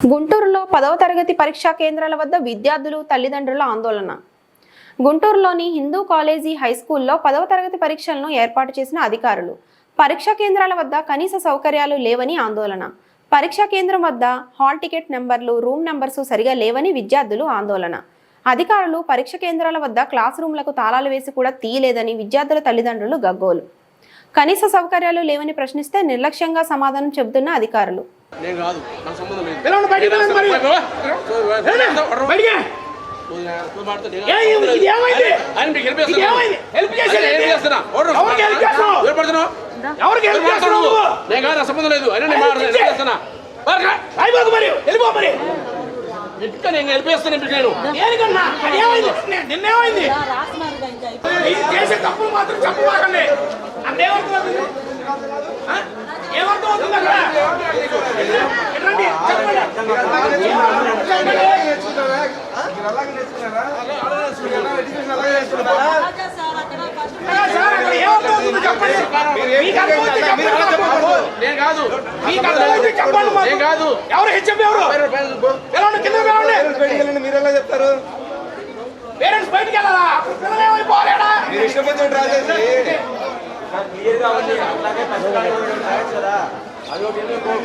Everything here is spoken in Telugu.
గుంటూరులో పదవ తరగతి పరీక్షా కేంద్రాల వద్ద విద్యార్థులు తల్లిదండ్రుల ఆందోళన. గుంటూరులోని హిందూ కాలేజీ హై స్కూల్లో పదవ తరగతి పరీక్షలను ఏర్పాటు చేసిన అధికారులు. పరీక్షా కేంద్రాల వద్ద కనీస సౌకర్యాలు లేవని ఆందోళన. పరీక్షా కేంద్రం వద్ద హాల్ టికెట్ నెంబర్లు రూమ్ నెంబర్స్ సరిగా లేవని విద్యార్థులు ఆందోళన. అధికారులు పరీక్ష కేంద్రాల వద్ద క్లాస్ రూమ్లకు తాళాలు వేసి కూడా తీయలేదని విద్యార్థుల తల్లిదండ్రులు గగ్గోలు. కనీస సౌకర్యాలు లేవని ప్రశ్నిస్తే నిర్లక్ష్యంగా సమాధానం చెబుతున్న అధికారులు. నేను కాదు నాకు సంబంధం లేదు? హెల్ప్? నేను కాదు నాకు సంబంధం అయినా నేను మాట్లాడుతున్నా, హెల్ప్ చేస్తున్నా. మరి నేను హెల్ప్ చేస్తాను నిన్నేమైంది చేసే తప్పులు మాత్రం చెప్పబాకండి అంటే నేను కాదు నేను కాదు ఎవరు హెచ్ఎం ఎవరు పిలవండి కింద పిలవండి మీరు ఎలా చెప్తారు పేరెంట్స్ బయటికి వెళ్ళాలా పిల్లలు ఏమైపోలేడా మీరు ఇష్టం డ్రా చేసి